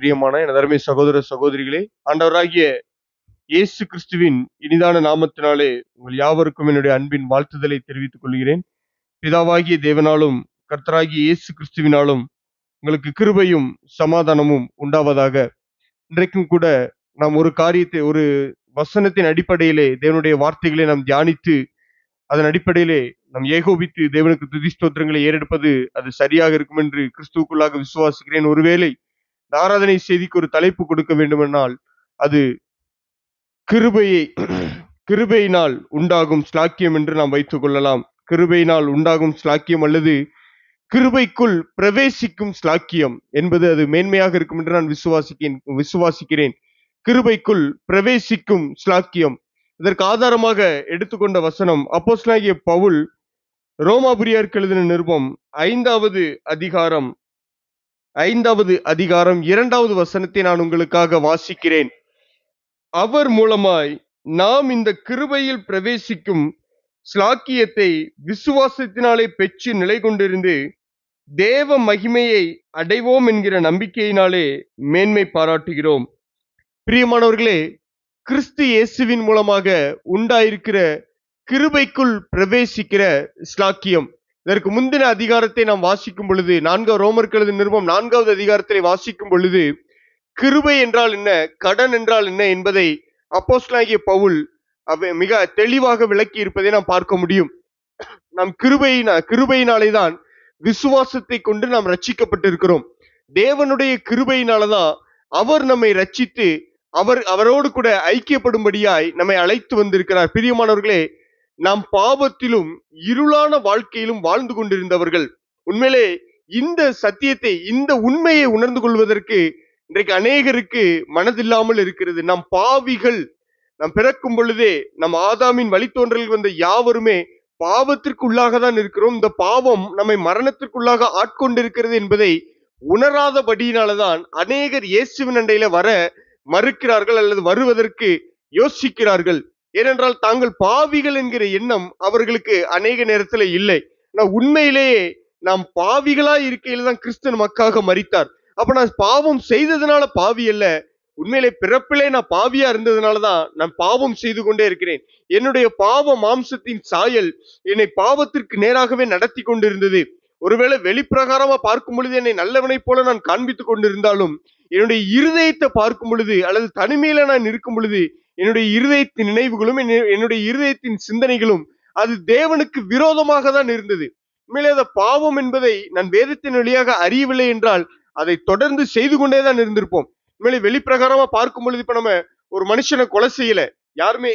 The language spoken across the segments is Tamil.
பிரியமான எனதருமை சகோதர சகோதரிகளே ஆண்டவராகிய இயேசு கிறிஸ்துவின் இனிதான நாமத்தினாலே உங்கள் யாவருக்கும் என்னுடைய அன்பின் வாழ்த்துதலை தெரிவித்துக் கொள்கிறேன். பிதாவாகிய தேவனாலும் கர்த்தராகிய இயேசு கிறிஸ்துவினாலும் உங்களுக்கு கிருபையும் சமாதானமும் உண்டாவதாக. இன்றைக்கும் கூட நாம் ஒரு காரியத்தை ஒரு வசனத்தின் அடிப்படையிலே தேவனுடைய வார்த்தைகளை நாம் தியானித்து அதன் அடிப்படையிலே நாம் ஏகோபித்து தேவனுக்கு துதி ஸ்தோத்திரங்களை ஏறெடுப்பது அது சரியாக இருக்கும் என்று கிறிஸ்துவுக்குள்ளாக விசுவாசிக்கிறேன். ஒருவேளை ஆராதனை செய்திக்கு ஒரு தலைப்பு கொடுக்க வேண்டுமென்றால் அது கிருபையை கிருபையினால் உண்டாகும் ஸ்லாக்கியம் என்று நாம் வைத்துக் கொள்ளலாம். கிருபையினால் உண்டாகும் ஸ்லாக்கியம் அல்லது கிருபைக்குள் பிரவேசிக்கும் ஸ்லாக்கியம் என்பது அது மேன்மையாக இருக்கும் என்று நான் விசுவாசிக்கிறேன் விசுவாசிக்கிறேன். கிருபைக்குள் பிரவேசிக்கும் ஸ்லாக்கியம் இதற்கு ஆதாரமாக எடுத்துக்கொண்ட வசனம் அப்போஸ்லாகிய பவுல் ரோமாபுரியாருக்கு எழுதின நிருபம் ஐந்தாவது அதிகாரம் ஐந்தாவது அதிகாரம் இரண்டாவது வசனத்தை நான் உங்களுக்காக வாசிக்கிறேன். அவர் மூலமாய் நாம் இந்த கிருபையில் பிரவேசிக்கும் ஸ்லாக்கியத்தை விசுவாசத்தினாலே பெற்று நிலை கொண்டிருந்து தேவ மகிமையை அடைவோம் என்கிற நம்பிக்கையினாலே மேன்மை பாராட்டுகிறோம். பிரியமானவர்களே கிறிஸ்து இயேசுவின் மூலமாக உண்டாயிருக்கிற கிருபைக்குள் பிரவேசிக்கிற ஸ்லாக்கியம் இதற்கு முந்தின அதிகாரத்தை நாம் வாசிக்கும் பொழுது நான்காவது ரோமர் கழுது நிருபம் நான்காவது அதிகாரத்தை வாசிக்கும் பொழுது கிருபை என்றால் என்ன கடன் என்றால் என்ன என்பதை அப்போஸ்லாகிய பவுல் மிக தெளிவாக விளக்கி இருப்பதை நாம் பார்க்க முடியும். நம் கிருபையினா கிருபையினாலே தான் விசுவாசத்தை கொண்டு நாம் ரட்சிக்கப்பட்டிருக்கிறோம். தேவனுடைய கிருபையினாலதான் அவர் நம்மை ரட்சித்து அவர் அவரோடு கூட ஐக்கியப்படும்படியாய் நம்மை அழைத்து வந்திருக்கிறார். பிரியமானவர்களே நாம் பாவத்திலும் இருளான வாழ்க்கையிலும் வாழ்ந்து கொண்டிருந்தவர்கள். உண்மையிலே இந்த சத்தியத்தை இந்த உண்மையை உணர்ந்து கொள்வதற்கு இன்றைக்கு அநேகருக்கு மனதில்லாமல் இருக்கிறது. நாம் பாவிகள் நாம் பிறக்கும் பொழுதே நம் ஆதாமின் வழித்தோன்றல்கள் வந்த யாவருமே பாவத்திற்குள்ளாக தான் இருக்கிறோம். இந்த பாவம் நம்மை மரணத்திற்குள்ளாக ஆட்கொண்டிருக்கிறது என்பதை உணராதபடியினாலதான் அநேகர் இயேசுவின் அண்டையில வர மறுக்கிறார்கள் அல்லது வருவதற்கு யோசிக்கிறார்கள். ஏனென்றால் தாங்கள் பாவிகள் என்கிற எண்ணம் அவர்களுக்கு அநேக நேரத்தில் இல்லை. நான் உண்மையிலேயே நாம் பாவிகளா இருக்கையில் தான் கிறிஸ்து நமக்காக மறித்தார் அப்ப நான் பாவம் செய்ததுனால பாவி அல்ல. உண்மையிலே பிறப்பிலே நான் பாவியா இருந்ததுனாலதான் நான் பாவம் செய்து கொண்டே இருக்கிறேன். என்னுடைய பாவ மாம்சத்தின் சாயல் என்னை பாவத்திற்கு நேராகவே நடத்தி கொண்டிருந்தது. ஒருவேளை வெளிப்பிரகாரமா பார்க்கும் பொழுது என்னை நல்லவனை போல நான் காண்பித்துக் கொண்டிருந்தாலும் என்னுடைய இருதயத்தை பார்க்கும் பொழுது அல்லது தனிமையில நான் இருக்கும் பொழுது என்னுடைய இருதயத்தின் நினைவுகளும் என்னு- என்னுடைய இருதயத்தின் சிந்தனைகளும் அது தேவனுக்கு விரோதமாக தான் இருந்தது. உண்மையிலே அந்த பாவம் என்பதை நான் வேதத்தின் வழியாக அறியவில்லை என்றால் அதை தொடர்ந்து செய்து கொண்டே தான் இருந்திருப்போம். உண்மையிலே வெளிப்பிரகாரமா பார்க்கும் பொழுது இப்ப நம்ம ஒரு மனுஷனை கொலை செய்யல. யாருமே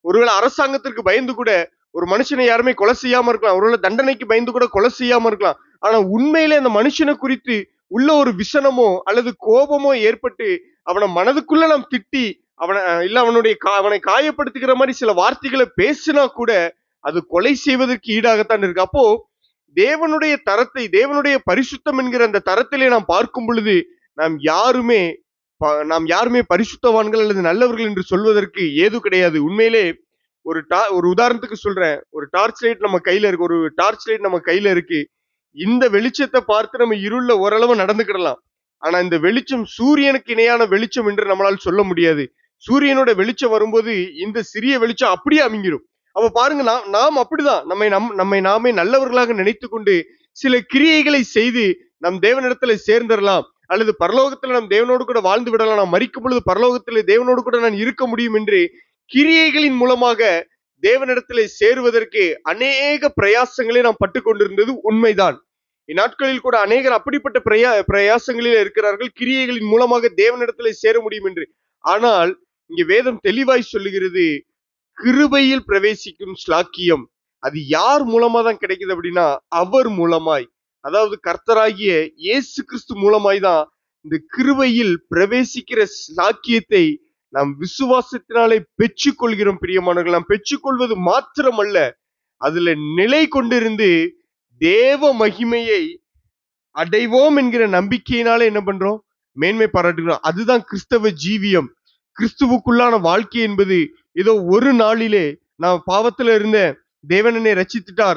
ஒருவேளை அரசாங்கத்திற்கு பயந்து கூட ஒரு மனுஷனை யாருமே கொலை செய்யாம இருக்கலாம். ஒருவேளை தண்டனைக்கு பயந்து கூட கொலை செய்யாம இருக்கலாம். ஆனா உண்மையிலே அந்த மனுஷனை குறித்து உள்ள ஒரு விசனமோ அல்லது கோபமோ ஏற்பட்டு அவனை மனதுக்குள்ள நாம் திட்டி அவனை இல்லை அவனுடைய கா- அவனை காயப்படுத்துகிற மாதிரி சில வார்த்தைகளை பேசினா கூட அது கொலை செய்வதற்கு ஈடாகத்தான் இருக்கு. அப்போ தேவனுடைய தரத்தை தேவனுடைய பரிசுத்தம் என்கிற அந்த தரத்திலே நாம் பார்க்கும் பொழுது நாம் யாருமே ப- நாம் யாருமே பரிசுத்தவான்கள் அல்லது நல்லவர்கள் என்று சொல்வதற்கு ஏது கிடையாது. உண்மையிலே ஒரு டா ஒரு உதாரணத்துக்கு சொல்றேன். ஒரு டார்ச் லைட் நம்ம கையில இருக்கு ஒரு டார்ச் லைட் நம்ம கையில இருக்கு. இந்த வெளிச்சத்தை பார்த்து நம்ம இருள ஓரளவு நடந்துக்கிடலாம். ஆனா இந்த வெளிச்சம் சூரியனுக்கு இணையான வெளிச்சம் என்று நம்மளால் சொல்ல முடியாது. சூரியனோட வெளிச்சம் வரும்போது இந்த சிறிய வெளிச்சம் அப்படியே அமைங்கிரும் அப்ப பாருங்க நாம் நாம் அப்படிதான். நம்மை நம் நம்மை நாமே நல்லவர்களாக நினைத்து கொண்டு சில கிரியைகளை செய்து நம் தேவனிடத்துல சேர்ந்துடலாம் அல்லது பரலோகத்துல நம் தேவனோடு கூட வாழ்ந்து விடலாம். நான் மறிக்கும் பொழுது பரலோகத்துல தேவனோடு கூட நான் இருக்க முடியும் என்று கிரியைகளின் மூலமாக தேவனிடத்திலே சேருவதற்கு அநேக பிரயாசங்களை நாம் பட்டு கொண்டிருந்தது உண்மைதான். இந்நாட்களில் கூட அநேகர் அப்படிப்பட்ட பிரயா பிரயாசங்களில் இருக்கிறார்கள். கிரியைகளின் மூலமாக தேவனிடத்திலே சேர முடியும் என்று. ஆனால் இங்க வேதம் தெளிவாய் சொல்லுகிறது கிருபையில் பிரவேசிக்கும் ஸ்லாக்கியம் அது யார் மூலமா தான் கிடைக்குது அப்படின்னா அவர் மூலமாய். அதாவது கர்த்தராகிய இயேசு கிறிஸ்து மூலமாய் தான் இந்த கிருபையில் பிரவேசிக்கிற ஸ்லாக்கியத்தை நாம் விசுவாசத்தினாலே பெற்றுக்கொள்கிறோம் பிரியமானவர்கள். நாம் பெற்றுக்கொள்வது மாத்திரமல்ல அதுல நிலை கொண்டிருந்து தேவ மகிமையை அடைவோம் என்கிற நம்பிக்கையினால என்ன பண்றோம்? மேன்மை பாராட்டுகிறோம். அதுதான் கிறிஸ்தவ ஜீவியம். கிறிஸ்துவுக்குள்ளான வாழ்க்கை என்பது ஏதோ ஒரு நாளிலே நான் பாவத்துல இருந்த தேவன் என்னை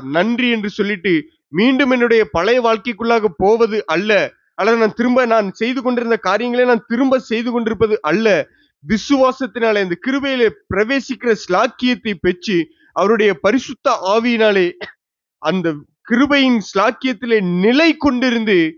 நன்றி என்று சொல்லிட்டு மீண்டும் என்னுடைய பழைய வாழ்க்கைக்குள்ளாக போவது அல்ல. அல்லது நான் திரும்ப நான் செய்து கொண்டிருந்த காரியங்களை நான் திரும்ப செய்து கொண்டிருப்பது அல்ல. விசுவாசத்தினாலே இந்த கிருபையிலே பிரவேசிக்கிற ஸ்லாக்கியத்தை பெற்று அவருடைய பரிசுத்த ஆவியினாலே அந்த கிருபையின் ஸ்லாக்கியத்திலே நிலை கொண்டிருந்து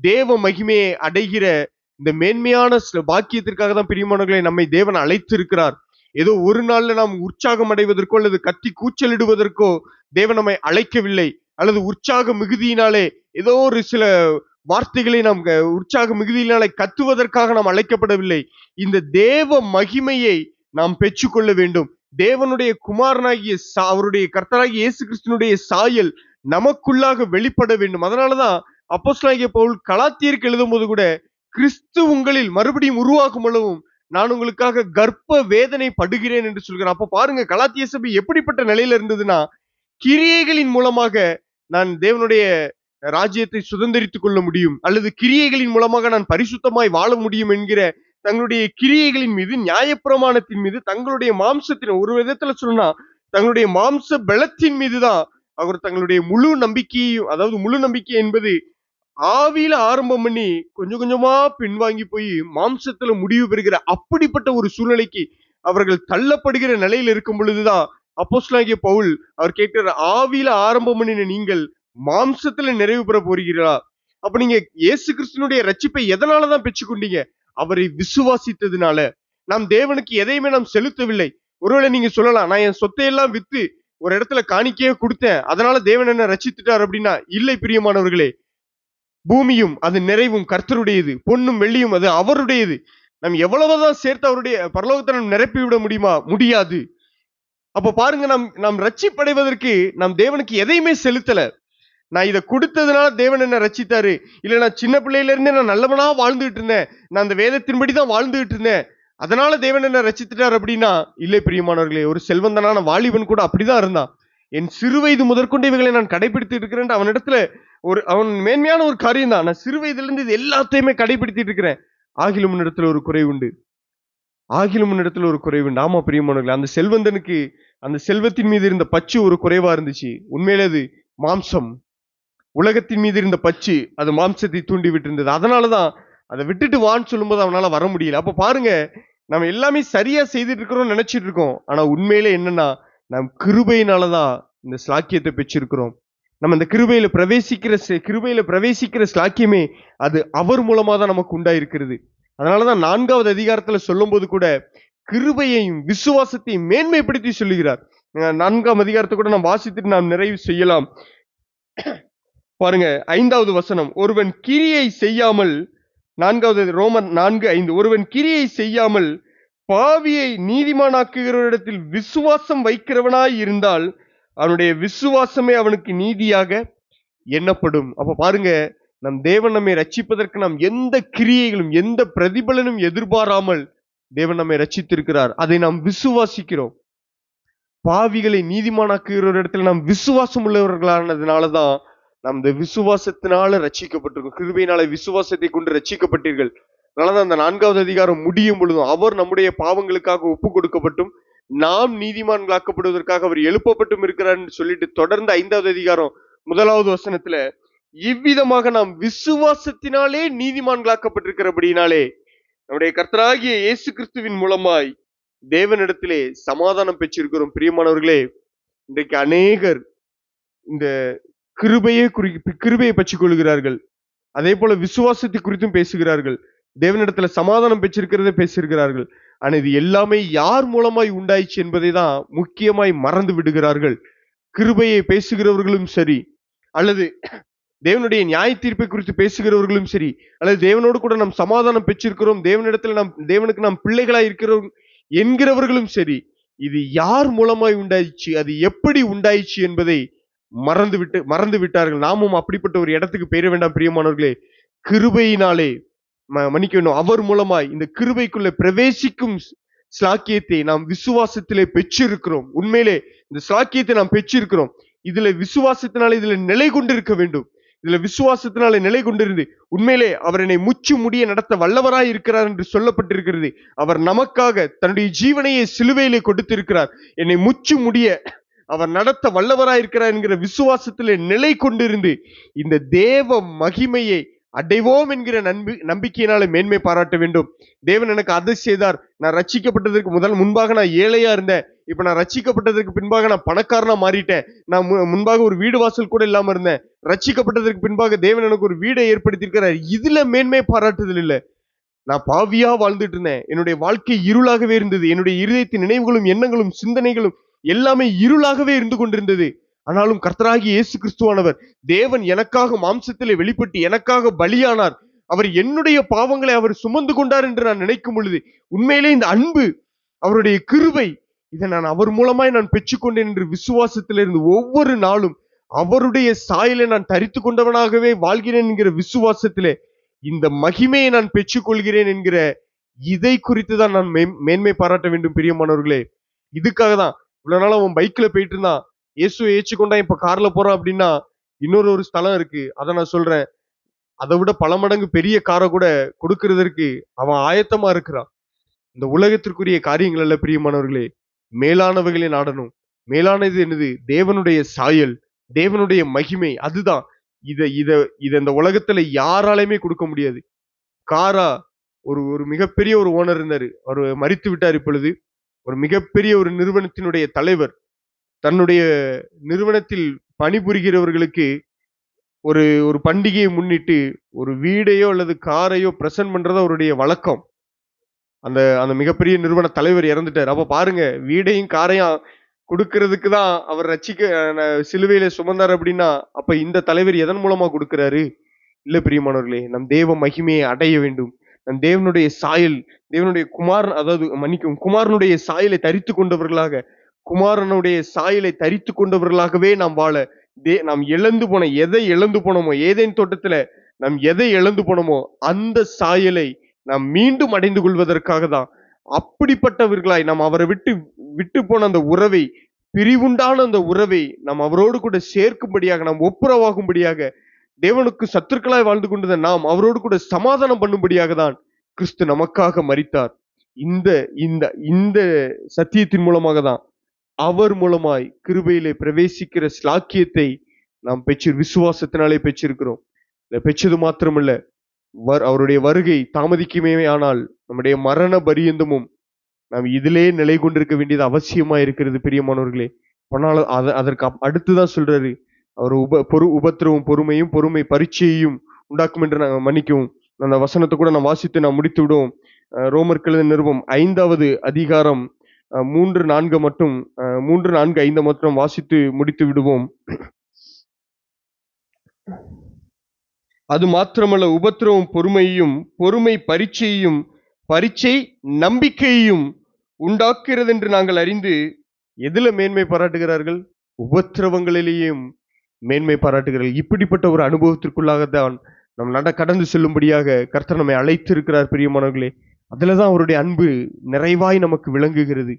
தேவ மகிமையை அடைகிற இந்த மேன்மையான பாக்கியத்திற்காக தான் பிரியமானவர்களை நம்மை தேவன் அழைத்திருக்கிறார். ஏதோ ஒரு நாள்ல நாம் உற்சாகம் அடைவதற்கோ அல்லது கத்தி கூச்சலிடுவதற்கோ தேவன் நம்மை அழைக்கவில்லை. அல்லது உற்சாக மிகுதியினாலே ஏதோ ஒரு சில வார்த்தைகளை நாம் உற்சாக மிகுதியினாலே கத்துவதற்காக நாம் அழைக்கப்படவில்லை. இந்த தேவ மகிமையை நாம் பெற்றுக்கொள்ள வேண்டும். தேவனுடைய குமாரனாகிய சா- அவருடைய கர்த்தராகிய இயேசு கிறிஸ்தனுடைய சாயல் நமக்குள்ளாக வெளிப்பட வேண்டும். அதனாலதான் அப்போஸ்லாகிய பவுல் கலாத்தியருக்கு எழுதும் போது கூட கிறிஸ்து உங்களில் மறுபடியும் உருவாகும் அளவும் நான் உங்களுக்காக கர்ப்ப வேதனை படுகிறேன் என்று சொல்கிறேன் அப்ப பாருங்க கலாத்திய சபை எப்படிப்பட்ட நிலையில இருந்ததுன்னா கிரியைகளின் மூலமாக நான் தேவனுடைய ராஜ்யத்தை சுதந்திரித்துக் கொள்ள முடியும் அல்லது கிரியைகளின் மூலமாக நான் பரிசுத்தமாய் வாழ முடியும் என்கிற தங்களுடைய கிரியைகளின் மீது நியாயப்பிரமாணத்தின் மீது தங்களுடைய மாம்சத்தின் ஒரு விதத்துல சொன்னா தங்களுடைய மாம்ச பலத்தின் மீதுதான் அவர் தங்களுடைய முழு நம்பிக்கையையும் அதாவது முழு நம்பிக்கை என்பது ஆவியில ஆரம்பம் பண்ணி கொஞ்சம் கொஞ்சமா பின்வாங்கி போய் மாம்சத்துல முடிவு பெறுகிற அப்படிப்பட்ட ஒரு சூழ்நிலைக்கு அவர்கள் தள்ளப்படுகிற நிலையில் இருக்கும் பொழுதுதான் அப்போஸ்லாகிய பவுல் அவர் கேட்கிற ஆவியில ஆரம்பம் பண்ணின நீங்கள் மாம்சத்துல நிறைவு பெற போகிறீர்களா? அப்ப நீங்க இயேசு கிறிஸ்துனுடைய ரட்சிப்பை எதனாலதான் பெற்றுக்கொண்டீங்க? அவரை விசுவாசித்ததுனால. நாம் தேவனுக்கு எதையுமே நாம் செலுத்தவில்லை. ஒருவேளை நீங்க சொல்லலாம் நான் என் சொத்தையெல்லாம் வித்து ஒரு இடத்துல காணிக்கையே கொடுத்தேன் அதனால தேவன் என்ன ரச்சித்துட்டார் அப்படின்னா இல்லை பிரியமானவர்களே பூமியும் அது நிறைவும் கர்த்தருடையது பொன்னும் வெள்ளியும் அது அவருடையது. நம் எவ்வளவுதான் சேர்த்து அவருடைய பரலோகத்தை நாம் நிரப்பி விட முடியுமா? முடியாது. அப்போ பாருங்க நாம் நாம் ரட்சிப்படைவதற்கு நாம் தேவனுக்கு எதையுமே செலுத்தல. நான் இதை கொடுத்ததுனால தேவன் என்ன ரச்சித்தாரு இல்லை நான் சின்ன பிள்ளையில இருந்தே நான் நல்லவனா வாழ்ந்துகிட்டு இருந்தேன். நான் அந்த வேதத்தின்படி தான் வாழ்ந்துகிட்டு இருந்தேன். அதனால தேவன் என்ன ரட்சித்துட்டார் அப்படின்னா இல்லை பிரியமானவர்களே ஒரு செல்வந்தனான வாலிபன் கூட அப்படிதான் இருந்தான். என் சிறு வயது முதற்கொண்டு இவைகளை நான் கடைபிடித்து இருக்கிறேன் அவனிடத்துல ஒரு அவன் மேன்மையான ஒரு காரியம் தான். நான் சிறு வயதுலேருந்து இது எல்லாத்தையுமே கடைபிடித்திட்டு இருக்கிறேன். ஆகிலும் முன்னிடத்தில் ஒரு குறை உண்டு. ஆகிலும் முன்னிடத்தில் ஒரு குறை உண்டு. ஆமா பிரியமானவர்களே அந்த செல்வந்தனுக்கு அந்த செல்வத்தின் மீது இருந்த பச்சு ஒரு குறைவா இருந்துச்சு. உண்மையிலே அது மாம்சம். உலகத்தின் மீது இருந்த பச்சு அது மாம்சத்தை தூண்டி விட்டு இருந்தது அதனாலதான் அதை விட்டுட்டு வான்னு சொல்லும்போது அவனால் வர முடியல. அப்போ பாருங்க நம்ம எல்லாமே சரியா செய்துட்டு இருக்கிறோம் நினைச்சிட்டு இருக்கோம் ஆனா உண்மையிலே என்னன்னா நம் கிருபையினாலதான் இந்த சாக்கியத்தை பெற்றிருக்கிறோம். நம்ம இந்த கிருபையில பிரவேசிக்கிற கிருபையில் கிருபையில பிரவேசிக்கிற ஸ்லாக்கியமே அது அவர் மூலமா தான் நமக்கு உண்டாயிருக்கிறது. அதனாலதான் நான்காவது அதிகாரத்துல சொல்லும்போது கூட கிருபையையும் விசுவாசத்தையும் மேன்மைப்படுத்தி சொல்லுகிறார். நான்காம் அதிகாரத்தை கூட நாம் வாசித்துட்டு நாம் நிறைவு செய்யலாம். பாருங்க ஐந்தாவது வசனம். ஒருவன் கிரியை செய்யாமல் நான்காவது ரோமன் நான்கு ஐந்து. ஒருவன் கிரியை செய்யாமல் பாவியை நீதிமானாக்குகிறவரிடத்தில் விசுவாசம் வைக்கிறவனாய் இருந்தால் அவனுடைய விசுவாசமே அவனுக்கு நீதியாக எண்ணப்படும். அப்ப பாருங்க நம் தேவன் நம்மை ரட்சிப்பதற்கு நாம் எந்த கிரியைகளும் எந்த பிரதிபலனும் எதிர்பாராமல் தேவன் நம்மை ரட்சித்திருக்கிறார் அதை நாம் விசுவாசிக்கிறோம். பாவிகளை நீதிமானாக்குகிற இடத்துல நாம் விசுவாசம் உள்ளவர்களானதுனாலதான் நாம் இந்த விசுவாசத்தினால ரட்சிக்கப்பட்டிருக்கோம் கிருபையினால விசுவாசத்தை கொண்டு ரட்சிக்கப்பட்டீர்கள் அதனாலதான் அந்த நான்காவது அதிகாரம் முடியும் பொழுதும் அவர் நம்முடைய பாவங்களுக்காக ஒப்பு கொடுக்கப்பட்டும் நாம் நீதிமான்களாக்கப்படுவதற்காக அவர் எழுப்பப்பட்டும் இருக்கிறார்ன்னு சொல்லிட்டு தொடர்ந்து ஐந்தாவது அதிகாரம் முதலாவது வசனத்துல இவ்விதமாக நாம் விசுவாசத்தினாலே நீதிமான்களாக்கப்பட்டிருக்கிறபடினாலே நம்முடைய கர்த்தராகிய இயேசு கிறிஸ்துவின் மூலமாய் தேவனிடத்திலே சமாதானம் பெற்றிருக்கிறோம். பிரியமானவர்களே இன்றைக்கு அநேகர் இந்த கிருபையை குறி கிருபையை பற்றி கொள்கிறார்கள். அதே போல விசுவாசத்தை குறித்தும் பேசுகிறார்கள். தேவனிடத்துல சமாதானம் பெற்றிருக்கிறத பேசியிருக்கிறார்கள். ஆனால் இது எல்லாமே யார் மூலமாய் உண்டாயிச்சு என்பதை தான் முக்கியமாய் மறந்து விடுகிறார்கள். கிருபையை பேசுகிறவர்களும் சரி அல்லது தேவனுடைய நியாய தீர்ப்பை குறித்து பேசுகிறவர்களும் சரி அல்லது தேவனோடு கூட நாம் சமாதானம் பெற்றிருக்கிறோம் தேவனிடத்துல நாம் தேவனுக்கு நாம் பிள்ளைகளாய் இருக்கிறோம் என்கிறவர்களும் சரி இது யார் மூலமாய் உண்டாயிச்சு அது எப்படி உண்டாயிச்சு என்பதை மறந்து விட்டு மறந்து விட்டார்கள். நாமும் அப்படிப்பட்ட ஒரு இடத்துக்கு பெயர வேண்டாம் பிரியமானவர்களே. கிருபையினாலே ம- அவர் மூலமாய் இந்த கிருபைக்குள்ள பிரவேசிக்கும் சாக்கியத்தை ஸ்லாக்கியத்தை நாம் விசுவாசத்திலே பெற்றிருக்கிறோம். உண்மையிலே இந்த ஸ்லாக்கியத்தை நாம் பெற்றிருக்கிறோம். இதுல விசுவாசத்தினால இதுல நிலை கொண்டிருக்க வேண்டும். இதுல விசுவாசத்தினால நிலை கொண்டிருந்து உண்மையிலே அவர் என்னை முச்சு முடிய நடத்த வல்லவராய் இருக்கிறார் என்று சொல்லப்பட்டிருக்கிறது. அவர் நமக்காக தன்னுடைய ஜீவனையை சிலுவையிலே கொடுத்திருக்கிறார். என்னை முச்சு முடிய அவர் நடத்த வல்லவராயிருக்கிறார் என்கிற விசுவாசத்திலே நிலை கொண்டிருந்து இந்த தேவ மகிமையை அடைவோம் என்கிற நம்பி நம்பிக்கையினால மேன்மை பாராட்ட வேண்டும். தேவன் எனக்கு அதை செய்தார். நான் ரட்சிக்கப்பட்டதற்கு முதல் முன்பாக நான் ஏழையா இருந்தேன். இப்போ நான் ரட்சிக்கப்பட்டதற்கு பின்பாக நான் பணக்காரனா மாறிட்டேன். நான் மு- முன்பாக ஒரு வீடு வாசல் கூட இல்லாமல் இருந்தேன். ரட்சிக்கப்பட்டதற்கு பின்பாக தேவன் எனக்கு ஒரு வீடை ஏற்படுத்தியிருக்கிறார். இதுல மேன்மை பாராட்டுதல் இல்லை. நான் பாவியா வாழ்ந்துட்டு இருந்தேன். என்னுடைய வாழ்க்கை இருளாகவே இருந்தது. என்னுடைய இருதயத்தின் நினைவுகளும் எண்ணங்களும் சிந்தனைகளும் எல்லாமே இருளாகவே இருந்து கொண்டிருந்தது. ஆனாலும் கர்த்தராகி இயேசு கிறிஸ்துவானவர் தேவன் எனக்காக மாம்சத்திலே வெளிப்பட்டு எனக்காக பலியானார். அவர் என்னுடைய பாவங்களை அவர் சுமந்து கொண்டார் என்று நான் நினைக்கும் பொழுது உண்மையிலே இந்த அன்பு அவருடைய கிருவை இதை நான் அவர் மூலமாய் நான் பெற்றுக்கொண்டேன் என்று விசுவாசத்திலிருந்து ஒவ்வொரு நாளும் அவருடைய சாயலை நான் தரித்து கொண்டவனாகவே வாழ்கிறேன் என்கிற விசுவாசத்திலே இந்த மகிமையை நான் பெற்றுக்கொள்கிறேன் என்கிற இதை குறித்து தான் நான் மேன்மை பாராட்ட வேண்டும் பிரியமானவர்களே. இதுக்காக தான் இவ்வளவு நாள் அவன் பைக்ல போயிட்டு இருந்தான். இயேசுவை ஏற்றுக்கொண்டா இப்ப கார்ல போறான் அப்படின்னா இன்னொரு ஒரு ஸ்தலம் இருக்கு. அதை நான் சொல்றேன். அதை விட பல மடங்கு பெரிய காரை கூட கொடுக்கறதற்கு அவன் ஆயத்தமா இருக்கிறான். இந்த உலகத்திற்குரிய காரியங்கள் அல்ல பிரியமானவர்களே. மேலானவைகளை நாடணும். மேலானது என்னது? தேவனுடைய சாயல் தேவனுடைய மகிமை அதுதான். இதை இதை இதை இந்த உலகத்துல யாராலையுமே கொடுக்க முடியாது. காரா ஒரு ஒரு மிகப்பெரிய ஒரு ஓனர் இருந்தாரு. அவர் மறித்து விட்டார் இப்பொழுது. ஒரு மிகப்பெரிய ஒரு நிறுவனத்தினுடைய தலைவர். தன்னுடைய நிறுவனத்தில் பணிபுரிகிறவர்களுக்கு ஒரு ஒரு பண்டிகையை முன்னிட்டு ஒரு வீடையோ அல்லது காரையோ பிரசன்ட் பண்ணுறது அவருடைய வழக்கம். அந்த அந்த மிகப்பெரிய நிறுவன தலைவர் இறந்துட்டார். அப்போ பாருங்க வீடையும் காரையும் கொடுக்கறதுக்கு தான் அவர் ரச்சிக்க அஹ், சிலுவையில சுமந்தார் அப்படின்னா அப்ப இந்த தலைவர் எதன் மூலமா கொடுக்கிறாரு? இல்லை பிரியமானவர்களே நம் தேவ மகிமையை அடைய வேண்டும். நம் தேவனுடைய சாயல் தேவனுடைய குமார் அதாவது மன்னிக்கும் குமாரனுடைய சாயலை தரித்து கொண்டவர்களாக குமாரனுடைய சாயலை தரித்து கொண்டவர்களாகவே நாம் வாழ தே நாம் இழந்து போன எதை இழந்து போனோமோ ஏதேன் தோட்டத்துல நாம் எதை இழந்து போனோமோ அந்த சாயலை நாம் மீண்டும் அடைந்து கொள்வதற்காக தான் அப்படிப்பட்டவர்களாய் நாம் அவரை விட்டு விட்டு போன அந்த உறவை பிரிவுண்டான அந்த உறவை நாம் அவரோடு கூட சேர்க்கும்படியாக நாம் ஒப்புரவாகும்படியாக தேவனுக்கு சத்துருக்களாய் வாழ்ந்து கொண்டிருந்த நாம் அவரோடு கூட சமாதானம் பண்ணும்படியாக தான் கிறிஸ்து நமக்காக மறித்தார் இந்த இந்த இந்த சத்தியத்தின் மூலமாக தான் அவர் மூலமாய் கிருபையிலே பிரவேசிக்கிற ஸ்லாக்கியத்தை நாம் பெற்று விசுவாசத்தினாலே பெற்றிருக்கிறோம். இல்லை பெற்றது மாத்திரமல்ல வர் அவருடைய வருகை தாமதிக்குமே ஆனால் நம்முடைய மரண பரியந்தமும் நாம் இதிலே நிலை கொண்டிருக்க வேண்டியது அவசியமா இருக்கிறது பெரியமானவர்களே. ஆனால் அத அதற்கு அடுத்து அடுத்துதான் சொல்றாரு அவர் உப பொறு உபத்திரவும் பொறுமையும் பொறுமை பரீட்சையையும் உண்டாக்கும் என்று நாங்கள் மன்னிக்கவும். அந்த வசனத்தை கூட நான் வாசித்து நான் முடித்து விடுவோம் ரோமர் கழுத நிருபம் ஐந்தாவது அதிகாரம் மூன்று நான்கு மட்டும் மூன்று நான்கு ஐந்து மட்டும் வாசித்து முடித்து விடுவோம். அது மாத்திரமல்ல உபத்திரவும் பொறுமையையும் பொறுமை பரீட்சையையும் பரீட்சை நம்பிக்கையையும் உண்டாக்குகிறது என்று நாங்கள் அறிந்து எதில் மேன்மை பாராட்டுகிறார்கள்? உபத்திரவங்களிலேயும் மேன்மை பாராட்டுகிறார்கள். இப்படிப்பட்ட ஒரு அனுபவத்திற்குள்ளாகத்தான் நம் நட கடந்து செல்லும்படியாக கர்த்தர் நம்மை அழைத்து இருக்கிறார் அதில் தான் அவருடைய அன்பு நிறைவாய் நமக்கு விளங்குகிறது.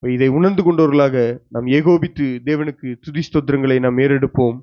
இதை உணர்ந்து கொண்டவர்களாக நாம் ஏகோபித்து தேவனுக்கு துதி ஸ்தோத்திரங்களை நாம் ஏறெடுப்போம்.